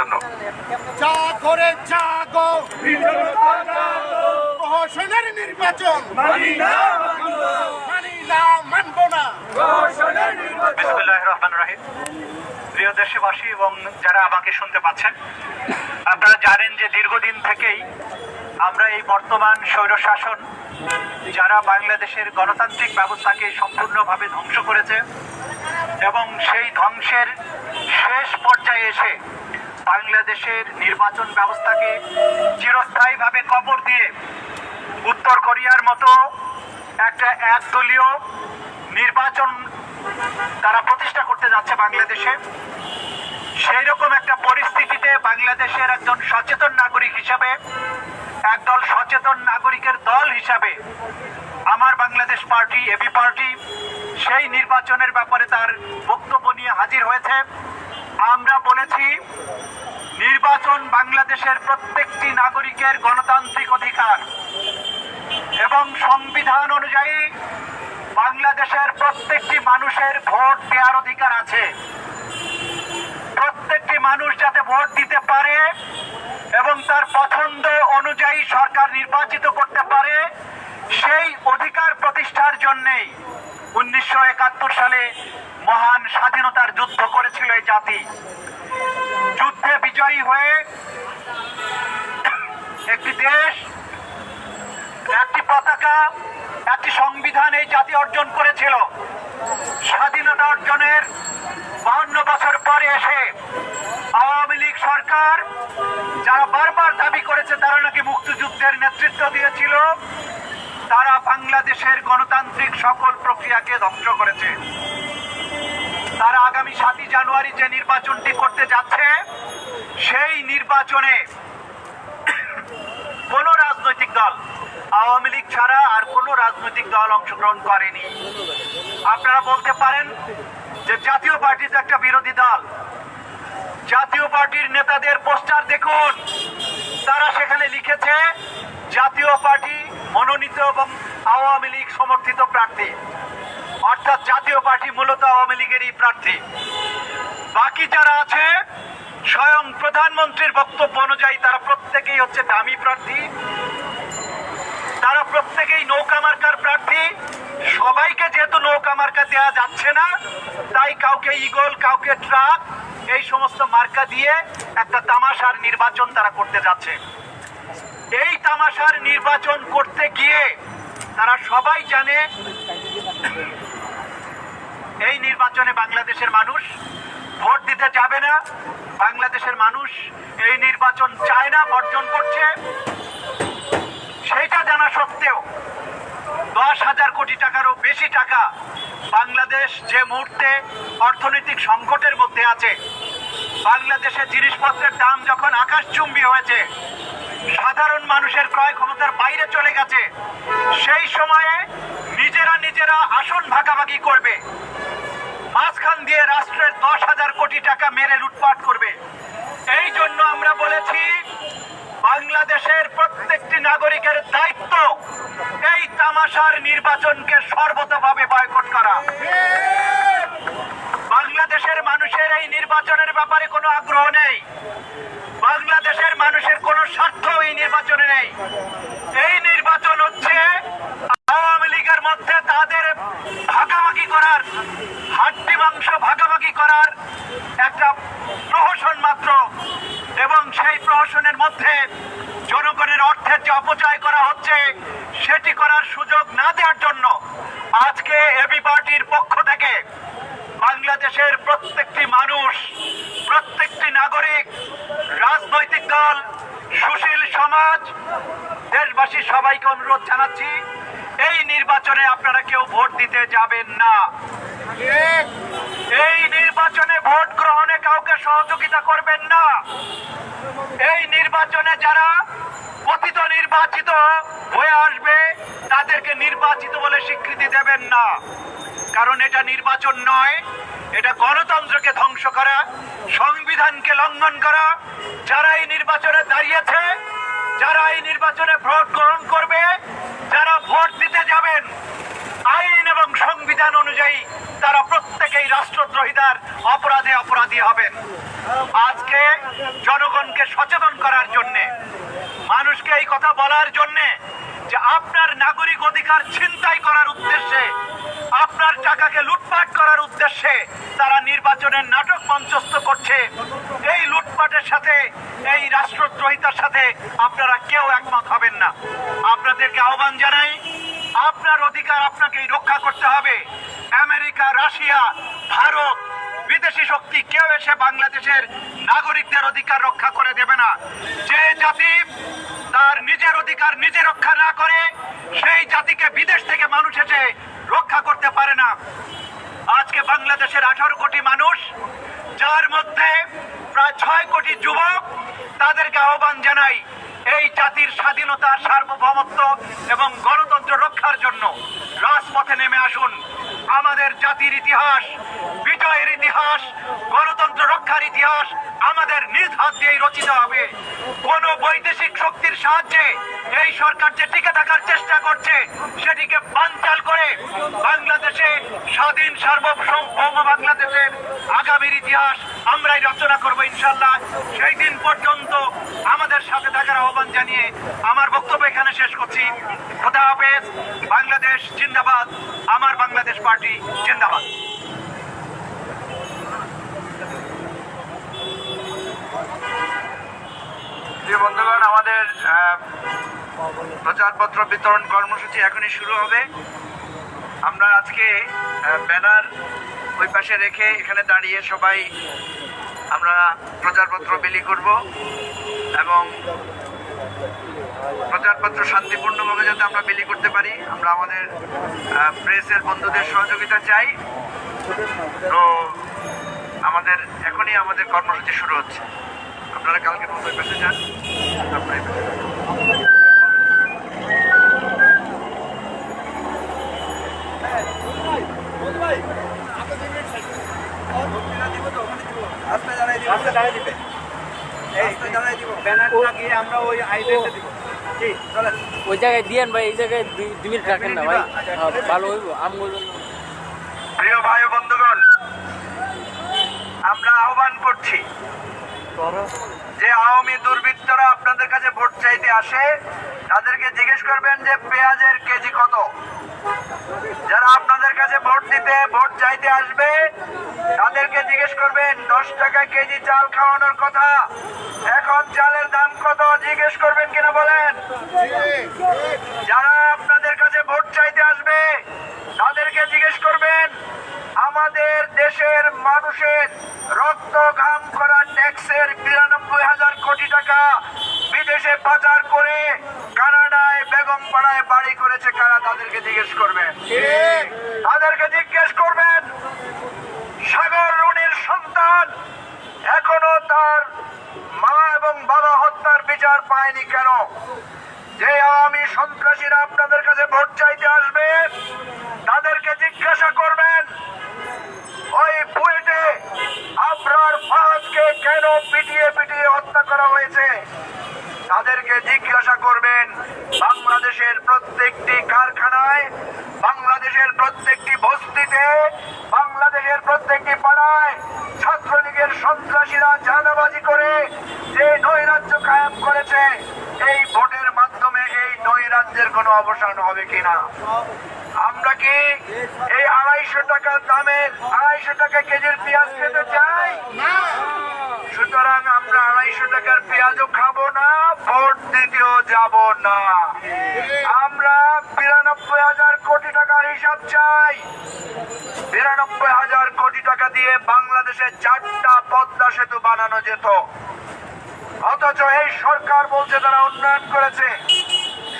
জন্য। যা করে জাগো প্রহসনের নির্বাচন। মানি না মানব না। বিসমুল্লাহ রহমান রাহিম প্রিয় দেশবাসী এবং যারা আমাকে শুনতে পাচ্ছেন আপনারা জানেন যে দীর্ঘদিন থেকেই আমরা এই বর্তমান স্বৈরশাসন যারা বাংলাদেশের গণতান্ত্রিক ব্যবস্থাকে সম্পূর্ণভাবে ধ্বংস করেছে এবং সেই ধ্বংসের শেষ পর্যায়ে এসে বাংলাদেশের নির্বাচন ব্যবস্থাকে চিরস্থায়ীভাবে কবর দিয়ে উত্তর কোরিয়ার মতো একটা একদলীয় নির্বাচন তারা প্রতিষ্ঠা করতে যাচ্ছে বাংলাদেশে। সেই রকম একটা পরিস্থিতিতে বাংলাদেশের একজন সচেতন নাগরিক হিসাবে, একদল সচেতন নাগরিকের দল হিসাবে আমার বাংলাদেশ পার্টি এবি পার্টি সেই নির্বাচনের ব্যাপারে তার বক্তব্য নিয়ে হাজির হয়েছে। আমরা বলেছি, নির্বাচন বাংলাদেশের প্রত্যেকটি নাগরিকের গণতান্ত্রিক অধিকার এবং সংবিধান অনুযায়ী বাংলাদেশের প্রত্যেকটি মানুষের ভোট দেওয়ার অধিকার আছে। প্রত্যেকটি মানুষ যাতে ভোট দিতে পারে এবং তার পছন্দ অনুযায়ী সরকার নির্বাচিত করতে পারে, সেই অধিকার প্রতিষ্ঠার জন্যেই উনিশশো একাত্তর সালে মহান স্বাধীনতার যুদ্ধ করেছিল এই জাতি। যুদ্ধে বিজয়ী হয়ে একটি দেশ, একটি পতাকা, একটি সংবিধান এই জাতি অর্জন করেছিল। স্বাধীনতা অর্জনের বাহান্ন বছর পরে এসে আওয়ামী লীগ সরকার যারা বারবার দাবি করেছে তারা নাকি মুক্তিযুদ্ধের নেতৃত্ব দিয়েছিল তারা বাংলাদেশের গণতান্ত্রিক সকল প্রক্রিয়াকে ধ্বংস করেছে। তারা আগামী সাতই জানুয়ারি যে নির্বাচনটি করতে যাচ্ছে, সেই নির্বাচনে কোন রাজনৈতিক দল, আওয়ামী লীগ ছাড়া আর কোন রাজনৈতিক দল অংশগ্রহণ করেনি। আপনারা বলতে পারেন যে জাতীয় পার্টি তো একটা বিরোধী দল। জাতীয় পার্টির নেতাদের পোস্টার দেখুন। তারা সেখানে লিখেছে, জাতীয় পার্টি মনোনীত এবং আওয়ামী লীগ সমর্থিত প্রার্থী। অর্থাৎ জাতীয় পার্টি মূলত আওয়ামী লীগেরই প্রার্থী। বাকি যারা আছে, স্বয়ং প্রধানমন্ত্রীর বক্তব্য অনুযায়ী তারা প্রত্যেকেই হচ্ছে দামি প্রার্থী। তারা প্রত্যেকেই নৌকা মার্কার প্রার্থী। সবাইকে যেহেতু নৌকা মার্কা দেওয়া যাচ্ছে না, তাই কাউকে ইগল কাউকে ট্রাক এই সমস্ত মার্কা দিয়ে একটা তামাশার নির্বাচন তারা করতে যাচ্ছে। এই তামাশার নির্বাচন করতে গিয়ে তারা সবাই জানে, এই নির্বাচনে বাংলাদেশের মানুষ ভোট দিতে যাবে না, বাংলাদেশের মানুষ এই নির্বাচন চায় না, বর্জন করছে। সেইটা জানা সত্ত্বেও দশ হাজার কোটি টাকারও বেশি টাকা বাংলাদেশ যে মুহূর্তে অর্থনৈতিক সংকটের মধ্যে আছে, বাংলাদেশের জিনিসপত্রের দাম যখন আকাশচুম্বী হয়েছে, সাধারণ মানুষের ক্রয় ক্ষমতার বাইরে চলে গেছে, সেই সময়ে নিজেরা নিজেরা আসন ভাগাভাগি করবে। মাঝখান দিয়ে রাষ্ট্রের দশ হাজার কোটি টাকা মেরে লুটপাট করবে। এই জন্য আমরা বলেছি বাংলাদেশের প্রত্যেকটি নাগরিকের দায়িত্ব এই তামাশার নির্বাচনকে সর্বতভাবে বয়কট করা। বাংলাদেশের মানুষের এই নির্বাচনের ব্যাপারে কোনো আগ্রহ নেই। বাংলাদেশের মানুষের কোনো স্বার্থ এই নির্বাচনে নেই। এই নির্বাচন হচ্ছে আওয়ামী লীগের মধ্যে তাদের ভাগাভাগি করার, হাড্ডি মাংস ভাগাভাগি করার একটা প্রহসন মাত্র এবং সেই প্রহসনের মধ্যে জনগণের অর্থের যে অপচয় করা হচ্ছে, সেটি করার সুযোগ না দেওয়ার জন্য আজকে এবি পার্টির পক্ষ থেকে বাংলাদেশের প্রত্যেকটি মানুষ, প্রত্যেকটি নাগরিক, রাজনৈতিক দল, সুশীল সমাজ, দেশবাসী সবাইকে অনুরোধ জানাচ্ছি, এই নির্বাচনে আপনারা কেউ ভোট দিতে যাবেন না। এই নির্বাচনে ভোট গ্রহণে কাউকে সহযোগিতা করবেন না। এই নির্বাচনে যারা পতিত নির্বাচিত হয়ে আসবে, তাদেরকে নির্বাচিত বলে স্বীকৃতি দেবেন না। কারণ এটা নির্বাচন নয়, এটা গণতন্ত্রকে ধ্বংস করা, সংবিধানকে লঙ্ঘন করা। যারা এই নির্বাচনে দাঁড়িয়েছে যারা এই নির্বাচনে ভোট গ্রহণ করবে, যারা ভোট দিতে যাবেন সংবিধান অনুযায়ী তারা প্রত্যেকেই রাষ্ট্রদ্রোহিতার অপরাধে অপরাধী হবেন। আজকে জনগণকে সচেতন করার জন্যে, মানুষকে এই কথা বলার জন্যে যে আপনার নাগরিক অধিকার ছিনতাই করার উদ্দেশ্যে, আপনার টাকাকে লুটপাট করার উদ্দেশ্যে তারা নির্বাচনের নাটক মঞ্চস্থ করছে। এই লুটপাটের সাথে, এই রাষ্ট্রদ্রোহিতার সাথে আপনারা কেউ একমত হবেন না। আপনাদেরকে আহ্বান জানাই আপনার অধিকার আপনাকেই রক্ষা করতে হবে। আমেরিকা, রাশিয়া, ভারত, বিদেশি শক্তি, কেউ এসে বাংলাদেশের নাগরিকদের অধিকার রক্ষা করে দেবে না। যে জাতি তার নিজের অধিকার নিজে রক্ষা না করে, সেই জাতিকে বিদেশ থেকে মানুষ এসে রক্ষা করতে পারে না। আজকে বাংলাদেশের আঠারো কোটি মানুষ, যার মধ্যে প্রায় ছয় কোটি যুবক, তাদেরকে আহ্বান জানাই এই জাতির স্বাধীনতা সার্বভৌমত্ব এবং গণতন্ত্র রক্ষার জন্য। রাজপথে নেমে আসুন। আমাদের জাতির ইতিহাস, বিজয়ের ইতিহাস, গণতন্ত্র রক্ষার ইতিহাস আমাদের নিজ হাত দিয়েই রচিত হবে। কোন বৈদেশিক শক্তির সাহায্যে এই সরকার যে টিকে থাকার চেষ্টা করছে, সেটিকে বানচাল করে বাংলাদেশে স্বাধীন, সার্বভৌম বাংলাদেশের আগামীর ইতিহাস আমরাই রচনা করব ইনশাল্লাহ। সেই দিন পর্যন্ত আমাদের সাথে থাকার আহ্বান জানিয়ে আমার বক্তব্য এখানে শেষ করছি। খোদা হাফেজ, বাংলাদেশ জিন্দাবাদ, আমার বাংলাদেশ পার্টি জিন্দাবাদ। বন্ধুগণ, আমাদের প্রচারপত্র বিতরণ কর্মসূচি এখনই শুরু হবে। আমরা আজকে ব্যানার ওই পাশে রেখে এখানে দাঁড়িয়ে সবাই আমরা প্রচারপত্র বিলি করব এবং প্রচারপত্র শান্তিপূর্ণভাবে যাতে আমরা বিলি করতে পারি, আমরা আমাদের প্রেসের বন্ধুদের সহযোগিতা চাই। তো আমাদের, এখনই আমাদের কর্মসূচি শুরু হচ্ছে। আপনারা কালকে মতো পাশে যান, তারপরে এই পাশে যান। ওই জায়গায় ভাই এই জায়গায় দুই মিনিট রাখেন না ভাই। হ্যাঁ, ভালো হইব প্রিয় ভাই বন্ধুগণ আমরা আহ্বান করছি যে আওয়ামী দুর্বৃত্তরা আপনাদের কাছে ভোট চাইতে আসে তাদেরকে জিজ্ঞেস করবেন যে পেঁয়াজের কেজি কত। যারা কাছে ভোট দিতে, ভোট চাইতে আসবে, তাদেরকে জিজ্ঞেস করবেন, দশ টাকা কেজি চাল খাওয়ানোর কথা। এখন চালের দাম কত? জিজ্ঞেস করবেন কিনা বলেন। যারা আপনাদের কাছে ভোট চাইতে আসবে, তাদেরকে জিজ্ঞেস করবেন, আমাদের দেশের মানুষের রক্ত ঘাম করা ট্যাক্সের বিরানব্বই হাজার কোটি টাকা বিদেশে পাচার করে কানাডায় বেগম পাড়ায় বাড়ি করেছে কারা? তাদেরকে জিজ্ঞেস করবেন তাদেরকে জিজ্ঞেস করবেন সাগর রুনির সন্তান এখনও তার মা এবং বাবা হত্যার পায়নি কেন? যে আওয়ামী সন্ত্রাসীরা আপনাদের কাছে ভোট চাইতে আসবে তাদেরকে জিজ্ঞাসা করবেন ওই বুয়েটে আবরার ফাহাদকে কেন পিটিয়ে পিটিয়ে হত্যা করা হয়েছে তাদেরকে জিজ্ঞাসা করবেন বাংলাদেশের প্রত্যেকটি কারখানায় বাংলাদেশের প্রত্যেকটি বস্তিতে বাংলাদেশের প্রত্যেকটি পাড়ায় ছাত্রলীগের সন্ত্রাসীরা চাঁদাবাজি করে যে নৈরাজ্য কায়েম করেছে এই ভোটের মাধ্যমে এই নৈরাজ্যের কোনো অবসান হবে কিনা? আমরা কি এই আড়াইশো টাকা দামের আড়াইশো টাকা কেজির পেঁয়াজ খেতে চাই? সুতরাং আমরা আড়াইশো টাকার পেঁয়াজও খাব না, ভোট দিতেও যাব না। আমরা বিরানব্বই হাজার কোটি টাকার হিসাব চাই। বিরানব্বই হাজার কোটি টাকা দিয়ে বাংলাদেশে চারটা পদ্মা সেতু বানানো যেত। অথচ এই সরকার বলছে তারা উন্নয়ন করেছে।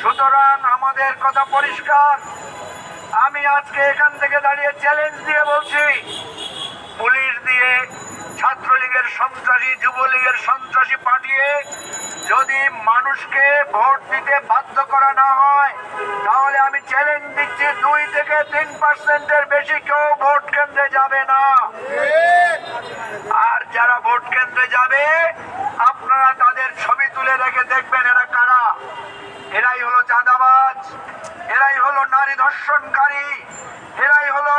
সুতরাং আমাদের কথা পরিষ্কার। আমি আজকে এখান থেকে দাঁড়িয়ে চ্যালেঞ্জ দিয়ে বলছি, পুলিশ দিয়ে ছাত্রলীগের সন্ত্রাসী, যুবলীগের সন্ত্রাসী পাঠিয়ে যদি মানুষকে ভোট দিতে বাধ্য করা না হয়, তাহলে আমি চ্যালেঞ্জ দিচ্ছি দুই থেকে তিন পার্সেন্টের বেশি কেউ ভোট কেন্দ্রে যাবে না। আর যারা ভোট কেন্দ্রে যাবে, আপনারা তাদের ছবি তুলে রেখে দেখবেন এরা কারা এরাই হলো চাঁদাবাজ এরাই হলো ধর্ষণকারী। এরাই হলো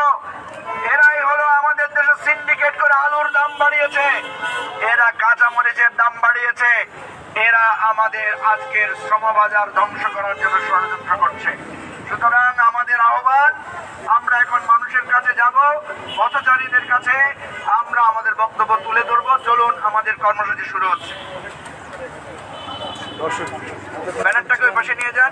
এরাই হলো আমাদের দেশে সিন্ডিকেট করে আলুর দাম বাড়িয়েছে। এরা কাঁচা মরিচের দাম বাড়িয়েছে। এরা আমাদের আজকের শ্রমবাজার ধ্বংস করার জন্য ষড়যন্ত্র করছে। সুতরাং আমাদের আহ্বান, আমরা এখন মানুষের কাছে যাব, পথচারীদের কাছে আমরা আমাদের বক্তব্য তুলে ধরবো। চলুন, আমাদের কর্মসূচি শুরু হচ্ছে। ব্যানারটাকে ওই পাশে নিয়ে যান।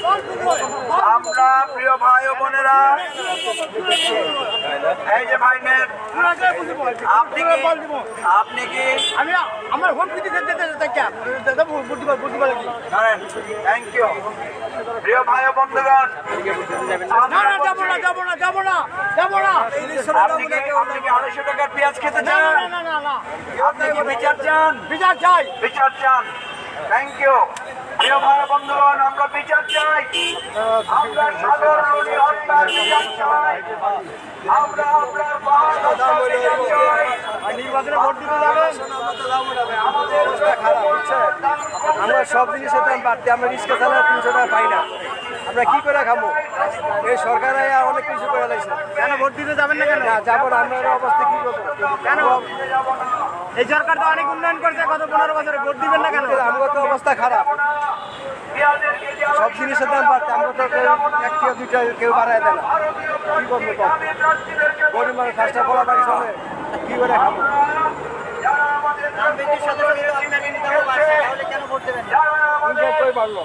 আমরা প্রিয় ভাই ও বোনেরা এই যে ভাই আপনি কি আপনি কি আমি আমার দিবার লাগি থ্যাংক ইউ প্রিয় ভাই ও বন্ধুগণ না না যাব না যাব না যাব না যাব না। আপনি কি আপনি কি আড়াইশো টাকার পেঁয়াজ খেতে চান না না না না। আপনি কি বিচার চান? বিচার চাই। বিচার চান। থ্যাংক ইউ প্রিয় ভাই বন্ধুগণ আমরা বিচার চাই। আমরা সাধারণ হত্যার বিচার চাই। আমরা আপনার মহাদশার বিচার চাই। নির্বাচনে ভোট দিতে যাবেন আমাদের খারাপ বুঝছেন আমরা সব জিনিসের দাম বাড়তে আমরা রিক্সা চালায় তিনশো টাকা পাই না। আমরা কি করে খাব এই সরকার অনেক কিছু করে লাইছে কেন ভোট দিতে যাবেন না কেন? না যাব না আমরা অবস্থা কি করব? কেন? এই সরকার তো অনেক উন্নয়ন করছে গত পনেরো বছরে ভোট দিবেন না কেন? আমাদের তো অবস্থা খারাপ। সব জিনিসের দাম বাড়তে আমরা তো কেউ এক থেকে দুইটা কেউ বাড়ায় দেয় না। কি করব কম গরিব মানুষ কাজটা বলা পারি সবাই কি করে খাব? কই বাড়লো?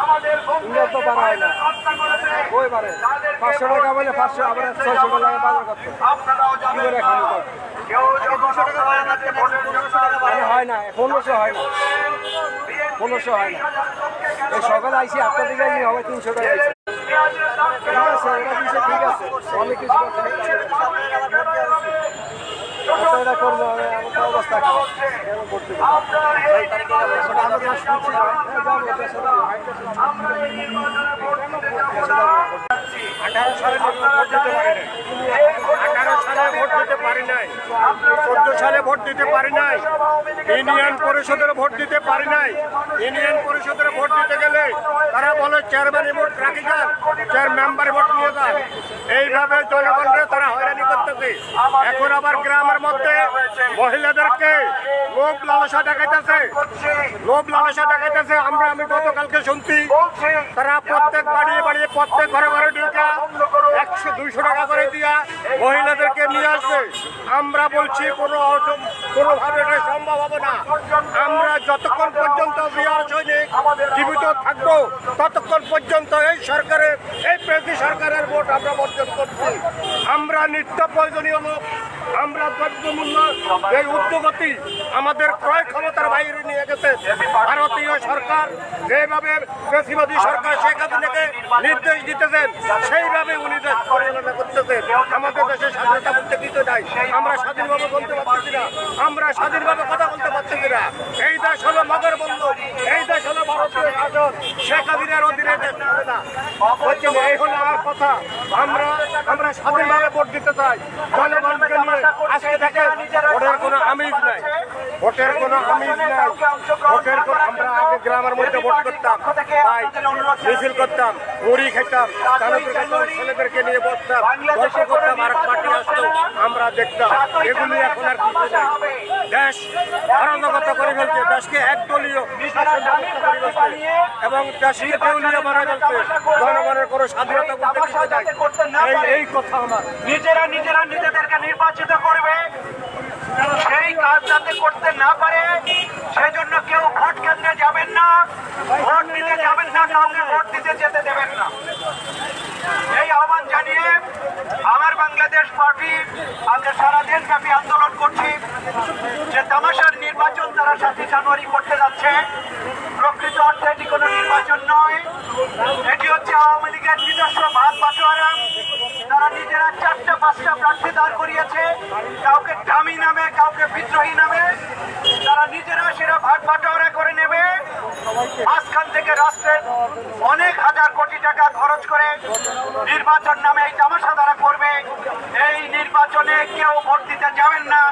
তো না। কই বাড়ে পাঁচশো টাকা বলে পাঁচশো আবার ছয়শো টাকা বাজার করতে কি করে মানে হয় না পনেরোশো হয় না। পনেরোশো হয় না। এই সকালে আইসি আটটা দিকে আইসি হবে তিনশো টাকা আইসি। ঠিক আছে ঠিক আছে। অনেক কিছু আঠারো সালে ভোট দিতে পারি নাই আঠারো ইউনিয়ন পরিষদের ভোট দিতে পারি নাই ইউনিয়ন পরিষদের ভোট দিতে গেলে তারা বলে চেয়ারম্যান ভোট রাখি যান চেয়ার মেম্বার ভোট নিয়ে যান এইভাবে জনগণকে তারা হয়রানি করতেছে এখন আবার গ্রামের মধ্যে মহিলাদেরকে লোভ লালসা দেখাইতেছে। লোভ লালসা দেখাইতেছে। আমরা, আমি গতকালকে শুনছি, তারা প্রত্যেক বাড়িয়ে বাড়িয়ে প্রত্যেক ঘরে ঘরে ঢুকা একশো, দুইশো টাকা করে দিয়া মহিলাদেরকে নিয়ে আসবে। আমরা বলছি, কোনো কোনোভাবে এটা সম্ভব হবে না। আমরা যতক্ষণ পর্যন্ত বিহার সৈনিক জীবিত থাকব, ততক্ষণ পর্যন্ত এই সরকারের, এই প্রেসি সরকারের ভোট আমরা বর্জন করছি। আমরা নিত্য প্রয়োজনীয় লোক আমরা দ্রব্যমূল্য এই উদ্যোগতি আমাদের ক্রয় ক্ষমতার বাইরে নিয়ে গেছে। ভারতীয় সরকার যেভাবে বেশিবাদী সরকার শেখ হাসিনাকে নির্দেশ দিতেছেন, সেইভাবে উনি দেশ পরিচালনা করতেছেন। আমাদের দেশে স্বাধীনতা বলতে কিছু নাই? আমরা স্বাধীনভাবে বলতে পারতেছি না। আমরা স্বাধীনভাবে কথা বলতে পারতেছি না। দেশ হলো মগর বন্ধু, এই দেশ হলো ভারতীয় শাসন শেখ হাসিনার অধীনে দেশ চলে না। এই হলো আমার কথা। আমরা আমরা স্বাধীনভাবে ভোট দিতে চাই। জনগণকে নিয়ে আজকে দেখে ভোটের কোনো আমিজ নাই। ভোটের কোনো আমিজ নাই। ভোটের আমরা আগে গ্রামের মধ্যে ভোট করতাম। তাই মিছিল করতাম, মুড়ি খেতাম ছেলেদেরকে নিয়ে বসতাম, গল্প করতাম, আর পার্টি আসতো, আমরা দেখতাম। এগুলি এখন আর কিছু নাই। দেশ অরাজকত করে ফেলছে। দেশকে একদলীয় এবং দেশকে দেউলিয়া মারা জনগণের কোনো স্বাধীনতা করতে চাই এই এই কথা আমার। নিজেরা নিজেরা নিজেদেরকে নির্বাচিত করবে। সেই কাজ যাতে করতে না পারে সেজন্য কেউ ভোট কেন্দ্রে যাবেন না ভোট দিতে যাবেন না কাউকে ভোট দিতে যেতে দেবেন না এই আহ্বান জানিয়ে আমার বাংলাদেশ পার্টি আমরা সারা দেশব্যাপী আন্দোলন করছি যে তামাশার নির্বাচন তারা সাতই জানুয়ারি করতে যাচ্ছে প্রকৃত অর্থে এটি কোনো নির্বাচন নয় এটি হচ্ছে আওয়ামী লীগের নিজস্ব ভাগ বাটোয়ারা পাঁচটা প্রার্থী দাঁড় করিয়েছে কাউকে ডামি নামে কাউকে বিদ্রোহী নামে তারা নিজেরা সেটা ভাগ বাটোয়ারা করে নেবে মাঝখান থেকে রাষ্ট্রের অনেক হাজার কোটি টাকা খরচ করে নির্বাচন নামে এই তামাশা তারা করবে এই নির্বাচনে কেউ ভোট দিতে যাবেন না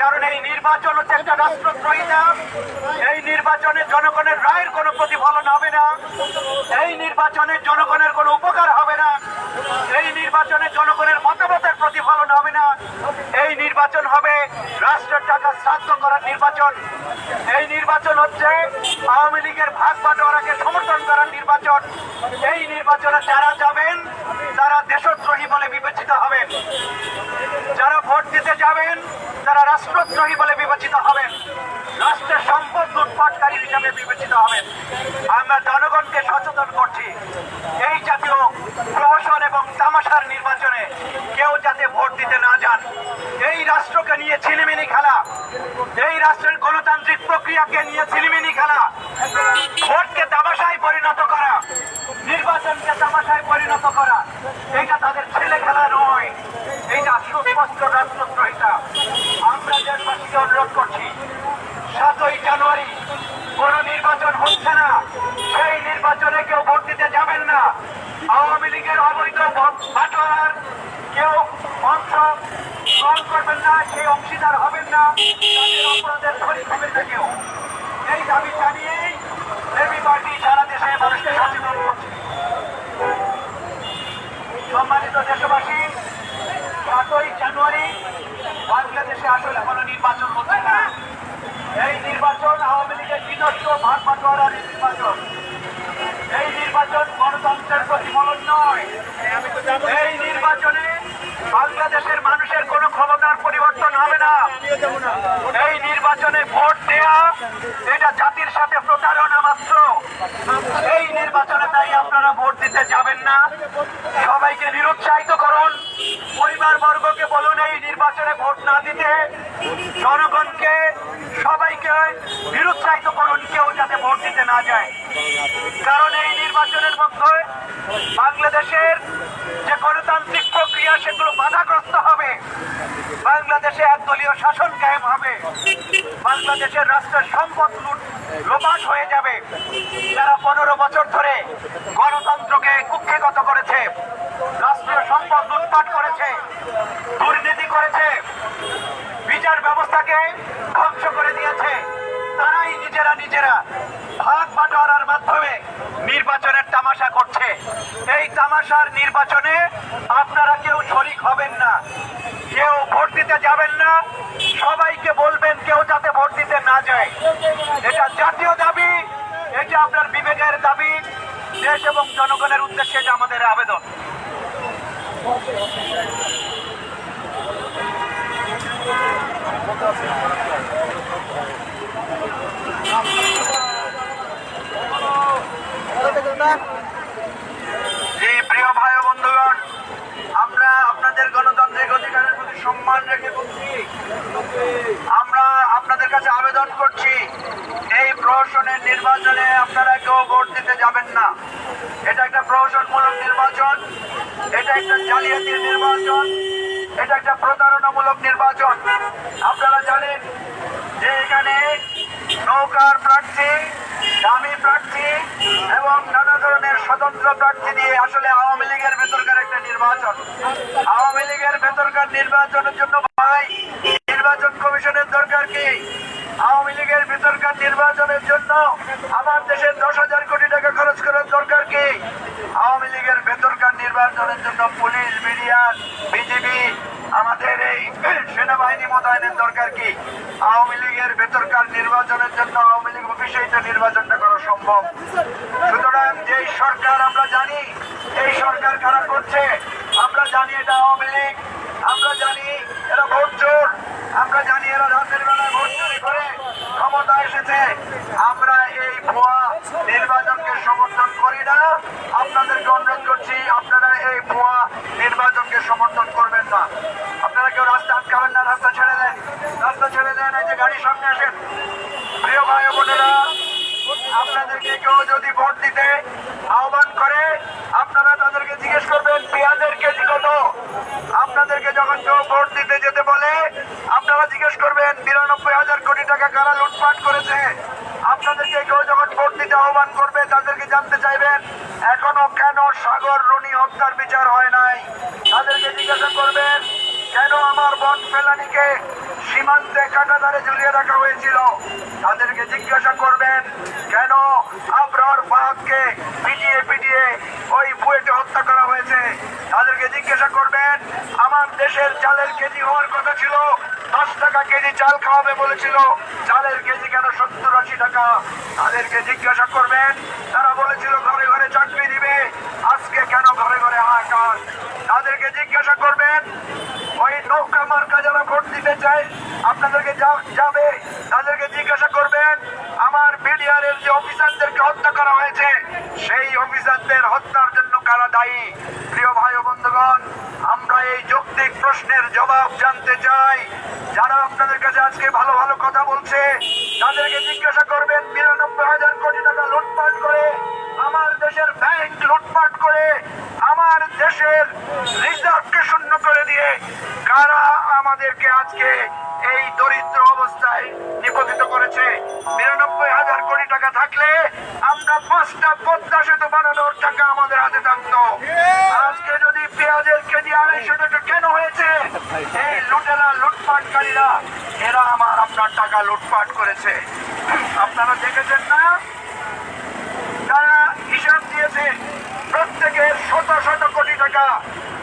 কারণ এই নির্বাচন হচ্ছে একটা রাষ্ট্রদ্রোহিতা এই নির্বাচনে জনগণের রায়ের কোনো প্রতিফলন হবে না এই নির্বাচনে জনগণের কোনো উপকার হবে না এই জনগণের মতামতের প্রতিফলন হবে না। এই নির্বাচন হবে রাষ্ট্রের টাকা শ্রাদ্ধ করার নির্বাচন। এই নির্বাচন হচ্ছে আওয়ামী লীগের ভাগ বাটোয়ারাকে সমর্থন করার নির্বাচন। এই নির্বাচনে যারা না, সেই অংশীদার হবেন না। তাদের অপরাধের শরীর হবেন না কেউ এই দাবি জানিয়েই এবি পার্টি সারা দেশে মানুষকে সচেতন করছে সম্মানিত দেশবাসী, সাতই জানুয়ারি বাংলাদেশে আসলে কোনো নির্বাচন হচ্ছে না। এই নির্বাচন আওয়ামী লীগের নিজস্ব ভাগ বাটোয়ারার নির্বাচন এই নির্বাচন গণতন্ত্রের প্রতিফলন নয় এই নির্বাচনে বাংলাদেশের মানুষের কোনো ক্ষমতার পরিবর্তন হবে না এই নির্বাচনে এটা জাতির সাথে প্রতারণা মাত্র। এই নির্বাচনে তাই আপনারা ভোট দিতে যাবেন না। সবাইকে নিরুৎসাহিত করুন। পরিবার বর্গকে বলুন, এই নির্বাচনে ভোট না দিতে জনগণকে, সবাইকে নিরুৎসাহিত করুন, কেউ যাতে ভোট দিতে না যায়। কারণ এই নির্বাচনের মধ্যে বাংলাদেশের যে গণতান্ত্রিক প্রক্রিয়া, সেগুলো বাধাগ্রস্ত হবে। বাংলাদেশে একদলীয় শাসন কায়েম হবে। বাংলাদেশের রাষ্ট্রের সম্পদ লুট লোপাট হয়ে যাবে। যারা পনেরো বছর ধরে গণতন্ত্রকে কুক্ষিগত করেছে রাষ্ট্রীয় সম্পদ লুটপাট করেছে, দুর্নীতি করেছে, বিচার ব্যবস্থাকে ধ্বংস করে দিয়েছে, তারাই নিজেরা নিজেরা ভাগ বাটোয়ারার মাধ্যমে নির্বাচনের তামাশা করছে। এই তামাশার নির্বাচনে আপনারা কেউ শরিক হবেন না কেউ ভোট দিতে যাবেন না সবাইকে বলবেন কেউ যাতে ভোট দিতে না যায় এটা জাতীয় দাবি এটা আপনার বিবেকের দাবি দেশ এবং জনগণের উদ্দেশ্যে এটা আমাদের আবেদন। জি, প্রিয় ভাই বন্ধুগণ, আমরা আপনাদের গণতান্ত্রিক অধিকারের প্রতি সম্মান রেখে বলছি। আমরা আপনাদের কাছে আবেদন করছি, এই প্রহসনের নির্বাচনে আপনারা কেউ ভোট দিতে যাবেন না। এটা একটা প্রহসনমূলক নির্বাচন, এটা একটা জালিয়াতির নির্বাচন, এটা একটা প্রতারণামূলক নির্বাচন। আপনারা জানেন যে এখানে নৌকার প্রার্থী, দামি প্রার্থী এবং নানা ধরনের স্বতন্ত্র প্রার্থী দিয়ে আসলে আওয়ামী লীগের ভেতরকার একটা নির্বাচন। আওয়ামী লীগের ভেতরকার নির্বাচনের জন্য ভাই, নির্বাচন কমিশনের দরকার কি? আওয়ামী লীগের ভেতরকার নির্বাচনের জন্য আমার দেশের দশ হাজার কোটি টাকা খরচ করার দরকার কি? আওয়ামী লীগের ভেতরকার নির্বাচনের জন্য পুলিশ বিডিআর বিজিবি, আমাদের এই সেনাবাহিনী মোতায়েনের দরকার কি? আওয়ামী লীগের ভেতরকার নির্বাচনের জন্য আওয়ামী লীগ অফিসে এটা নির্বাচনটা করা সম্ভব। সুতরাং যেই সরকার আমরা জানি, এই সরকার কারা করছে। আমরা জানি এটা আওয়ামী লীগ, আমরা জানি এরা ভোট চোর, আমরা জানি এরা রাতের বেলায় করে ক্ষমতা এসেছে। আমরা এই ভুয়া নির্বাচনকে সমর্থন করি না। আপনাদেরকে অনুরোধ করছি, আপনারা এই ভুয়া নির্বাচনকে সমর্থন করবেন না আপনারা কেউ রাস্তা আটকাবেন না রাস্তা ছেড়ে দেন রাস্তা ছেড়ে দেন এই যে গাড়ির সামনে আসেন প্রিয় ভাই ও বোনেরা আপনাদেরকে কেউ যদি ভোট দিতে আহ্বান করে আপনারা তাদেরকে জিজ্ঞেস করবেন পেঁয়াজের কেজি কত আপনাদেরকে জিজ্ঞাসা করবেন কেন আমার বন ফেলানিকে সীমান্তে কাটাতারে ঝুলিয়ে রাখা হয়েছিল তাদেরকে জিজ্ঞাসা করবেন কেন আবরার ফাহাদকে পিটিয়ে পিটিয়ে ওই বুয়েটে হত্যা করা হয়েছে তাদেরকে জিজ্ঞাসা করবেন আমার দেশের চালের কেজি হওয়ার কথা ছিল দশ টাকা কেজি চাল খাওয়াবে বলেছিল চালের কেজি কেন সত্তর আশি টাকা, তাদেরকে জিজ্ঞাসা করবেন। তারা বলেছিল, ঘরে ঘরে চাকরি দিবে। আজকে কেন ঘরে ঘরে হাহাকার? তাদেরকে জিজ্ঞাসা করবেন, ওই নৌকা মার্কা যারা ভোট দিতে চায়, আপনাদেরকে যাবে? তাদেরকে জিজ্ঞাসা করবেন, আমার বিডিআরের যে অফিসারদেরকে হত্যা করা হয়েছে, সেই অফিসারদের হত্যার জন্য কারা দায়ী প্রিয় ভাই ও বন্ধুগণ আমরা এই যৌক্তিক প্রশ্নের জবাব জানতে চাই যারা আপনাদের কাছে আজকে ভালো ভালো কথা বলছে তাদেরকে জিজ্ঞাসা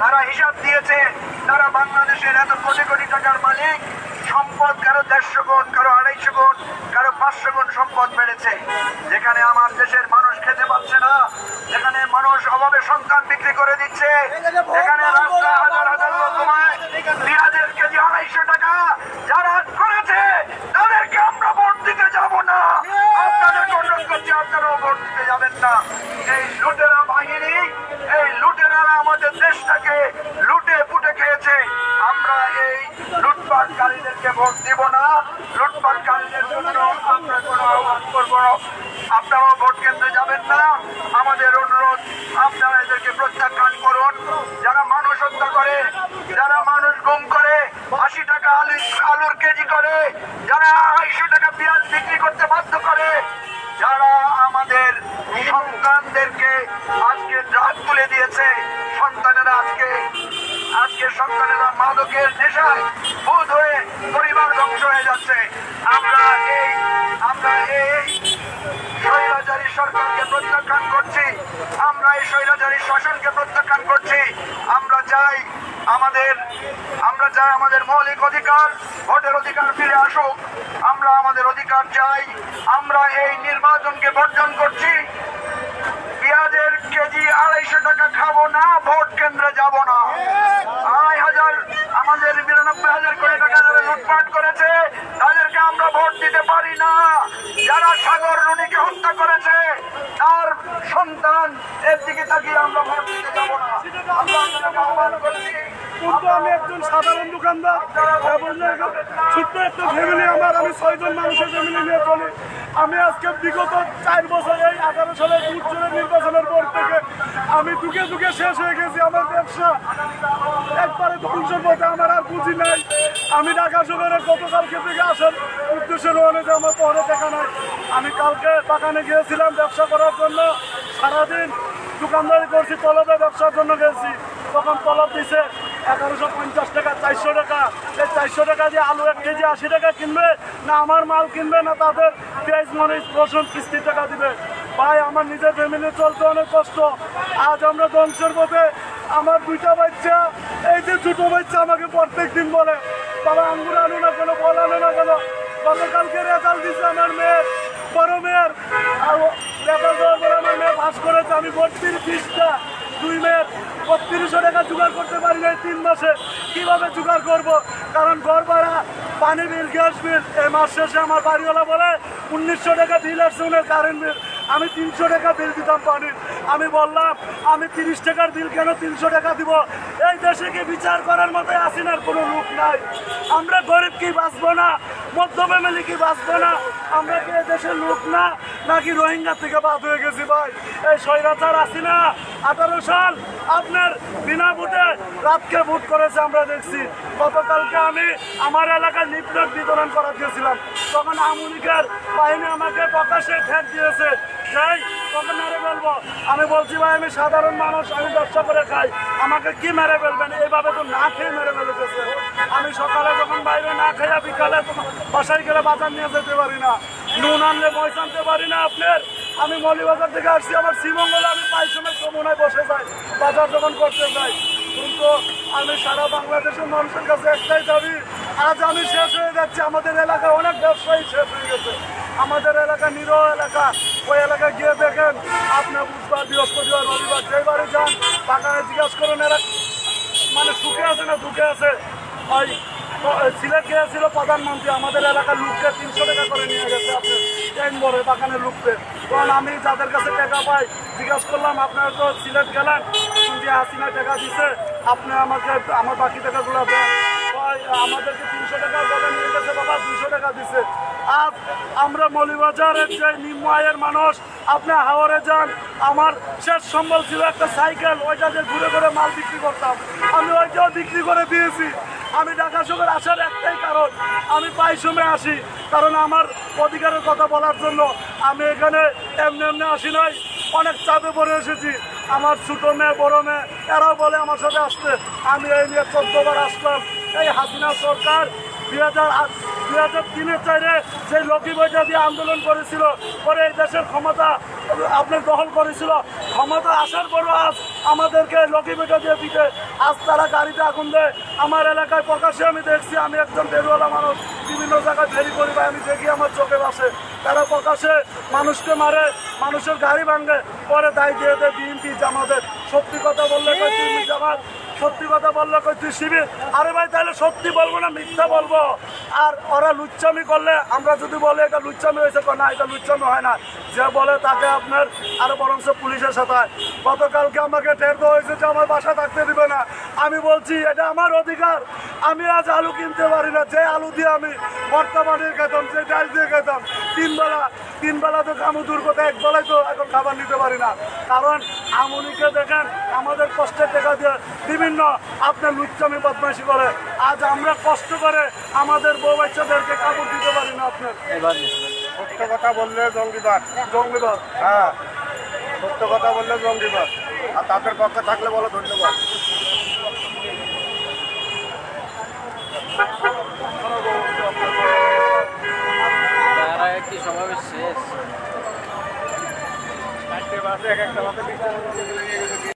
তারা হিসাব দিয়েছে, তারা বাংলাদেশের এত কোটি কোটি টাকার মালিক। সম্পদ কারও দেড়শো গুণ, কারও আড়াইশো গুণ, কারও পাঁচশো গুণ সম্পদ বেড়েছে। যেখানে আমার দেশের মানুষ খেতে পাচ্ছে না, যেখানে মানুষ অভাবে সন্তান বিক্রি করে দিচ্ছে, যেখানে রাস্তায় হাজার হাজার লোক ঘুমায় পেঁয়াজের কেজি আড়াইশো টাকা যারা করেছে তাদেরকে আমরা ভোট দিতে যাব না আপনাদের অনুরোধ করছি আপনারাও ভোট দিতে যাবেন না এই লুটেরা বাহিনী এই লুটেরারা আমাদের দেশটাকে লুটে পুটে খেয়েছে আমরা এই লুটপাটকারীদেরকে ভোট দিব না লুটপাটকারীদের জন্য আমরা কোনো আহ্বান করব না। চাই আমরা এই নির্বাচনকে বর্জন করছি পেঁয়াজের কেজি আড়াইশো টাকা খাব না ভোট কেন্দ্রে যাব না আড়াই হাজার আমাদের বিরানব্বই হাজার কোটি টাকা যারা লুটপাট করেছে তাদেরকে আমরা ভোট দিতে পারি না যারা সাগর রুনিকে হত্যা করেছে তার সন্তান এর দিকে তাকিয়ে আমরা ভোট দিতে যাব না আমরা আপনাদেরকে আহ্বান করছি কিন্তু আমি একজন সাধারণ দোকানদার। ছোট্ট একটা ফ্যামিলি আমার, আমি ছয়জন মানুষের ফ্যামিলি নিয়ে চলি। আমি আজকে বিগত চার বছর এই আঠারো সালের উচ্চের নির্বাচনের পর থেকে আমি দুকে দুকে শেষ হয়ে গেছি। আমার ব্যবসা একবারে ধ্বংসের পথে আমার আর পুঁজি নাই। আমি ঢাকা শহরে থেকে আসার উদ্দেশ্যে রওনা যে আমার পরে দেখা নাই। আমি কালকে বাগানে গিয়েছিলাম ব্যবসা করার জন্য। সারাদিন দোকানদারি করছি, তলবে ব্যবসার জন্য গেছি। তখন তলব দিছে এগারোশো পঞ্চাশ টাকা, চারশো টাকা। এই চারশো টাকা দিয়ে আলু এক কেজি আশি টাকা কিনবে, না আমার মাল কিনবে, না তাদের পেঁয়াজ মরিচ রসুন কিস্তির টাকা দিবে। ভাই, আমার নিজের ফ্যামিলি চলতে অনেক কষ্ট। আজ আমরা ধ্বংসের পথে আমার দুইটা বাচ্চা, এই যে ছোটো বাচ্চা আমাকে প্রত্যেক দিন বলে, বাবা, আঙ্গুর আনো না কেন, বল আনো না কেন? গতকালকে রেজাল্ট দিছে আমার মেয়ের, বড় মেয়ের। আর রেজাল্ট দেওয়ার পরে আমার মেয়ে পাস করেছে, আমি বত্রিশ বিশটা দুই মেয়ের বত্রিশশো টাকা জোগাড় করতে পারি না তিন মাসে। কীভাবে জোগাড় করব? কারণ ঘর ভাড়া, পানি বিল, গ্যাস বিল, এই মাস শেষে আমার বাড়িওয়ালা বলে, উনিশশো টাকা বিল আসছে কারেন্ট বিল আমি তিনশো টাকা বিল দিতাম পানির। আমি বললাম, আমি তিরিশ টাকার বিল কেন তিনশো টাকা দিব? এই দেশে বিচার করার মতো আসিনার কোনো লোক নাই। আমরা গরিব কি বাঁচবো না? মধ্য ফ্যামিলি কি বাঁচবো না? আমরা কি দেশের লোক না? নাকি রোহিঙ্গা থেকে বাদ হয়ে গেছি ভাই? এই স্বৈরাচার আসি না আঠারো সাল আপনার বিনা ভোটে রাতকে ভোট করেছে আমরা দেখছি। গতকালকে আমি আমার এলাকায় লিফলেট বিতরণ করা গেছিলাম। তখন আমুলিকের বাহিনী আমাকে প্রকাশ্যে ঠেক দিয়েছে। যাই, তখন মেরে ফেলব আমি বলছি ভাই, আমি সাধারণ মানুষ, আমি ব্যবসা করে খাই। আমাকে কি মেরে ফেলবেন? এইভাবে তো না খেয়ে মেরে ফেলতেছে আমি সকালে যখন বাইরে না খাইয়া, বিকালে বাসায় গেলে বাজার নিয়ে যেতে পারি না। নুন আনলে পয়সা আনতে পারি না আপনার। আমি মলিবাজার থেকে আসছি, আমার শ্রীমঙ্গলে আমি পাই সময় সমনায় বসে যাই, বাজার যখন করতে যাই। কিন্তু আমি সারা বাংলাদেশের মানুষের কাছে একটাই দাবি, আজ আমি শেষ হয়ে যাচ্ছি। আমাদের এলাকায় অনেক ব্যবসায়ী শেষ হয়ে গেছে। আমাদের এলাকা নিরহ এলাকা, ওই এলাকায় গিয়ে দেখেন আপনার বুধবার, বৃহস্পতিবার, রবিবার যেবারে যান, বাগানে জিজ্ঞাসা করেন এরা মানে সুখে আছে না দুঃখে আছে? ওই সিলেট গিয়েছিল প্রধানমন্ত্রী, আমাদের এলাকার লুককে তিনশো টাকা করে নিয়ে গেছে আপনি ট্রেন বড়ে বাগানের লোককে। কারণ আমি যাদের কাছে টাকা পাই, জিজ্ঞাসা করলাম, আপনারা তো সিলেট গেলেন? যে হাসিনা টাকা দিছে, আপনি আমাকে, আমার বাকি টাকাগুলো দেন। আমাদেরকে তিনশো টাকা বলে নিয়ে গেছে দুইশো টাকা দিছে। আজ আমরা মলিবাজারের যে নিম্ন আয়ের মানুষ, আপনি হাওড়ে যান, আমার শেষ সম্বল ছিল একটা সাইকেল, ওইটা দিয়ে ঘুরে ঘুরে মাল বিক্রি করতাম। আমি ওইটাও বিক্রি করে দিয়েছি। আমি ঢাকা শহর আসার একটাই কারণ, আমি সময় আসি। কারণ আমার অধিকারের কথা বলার জন্য আমি এখানে এমনি এমনি আসি নাই। অনেক চাপে পড়ে এসেছি। আমার ছোটো মেয়ে, বড়ো মেয়ে, এরাও বলে আমার সাথে আসতে। আমি এই নিয়ে চোদ্দবার আসলাম। এই হাসিনা সরকার দুই হাজার দুই হাজার তিনের চাইরে সেই লক্ষ্মী বইটা দিয়ে আন্দোলন করেছিল। পরে এই দেশের ক্ষমতা আপনি দখল করেছিল। ক্ষমতা আসার পরও আজ আমাদেরকে লক্ষ্মী বইটা দিয়ে দিতে। আজ তারা গাড়িতে আগুন দেয়। আমার এলাকায় প্রকাশ্যে আমি দেখছি, আমি একজন বেরুয়ালা মানুষ, বিভিন্ন জায়গায় ফেরি করি বা আমি দেখি আমার চোখে বাসে তারা প্রকাশ্যে মানুষকে মারে, মানুষের গাড়ি ভাঙে। পরে দায় দিয়ে দেয় বিএনপি জামাতের। সত্যি কথা বললে জামাত সত্যি কথা বললে কই তুই শিবির? আরে ভাই, তাহলে সত্যি বলব না মিথ্যা বলব? আর ওরা লুচ্চামি করলে আমরা যদি বলে এটা লুচ্চামি হয়েছে না, এটা লুচ্চামি হয় না। যে বলে তাকে আপনার আরও বরঞ্চ পুলিশের সাথে। গতকালকে আমাকে টের দেওয়া হয়েছে যে আমার বাসা থাকতে দিবে না। আমি বলছি, এটা আমার অধিকার। আমি আজ আলু কিনতে পারি না। যে আলু দিয়ে আমি বর্তমানে খেতাম, যে ডাল দিয়ে খেতাম তিনবেলা তিনবেলা তিন বেলা তো কামু এক বেলায় তো এখন খাবার নিতে পারি না। কারণ আমুনিকে দেখেন, আমাদের কষ্টের টাকা দিয়ে বিভিন্ন আপনার লুচ্চামি বদমাইশি করে আজ আমরা কষ্ট করে আমাদের বউ বাচ্চাদেরকে কাপড় দিতে পারি না আপনার। এবার সত্য কথা বললে জঙ্গিবাদ। জঙ্গিবাদ। হ্যাঁ সত্য কথা বললে জঙ্গিবাদ। আর তাদের পক্ষে থাকলে বলো ধন্যবাদ। একটি সমাবেশ শেষ এক একটা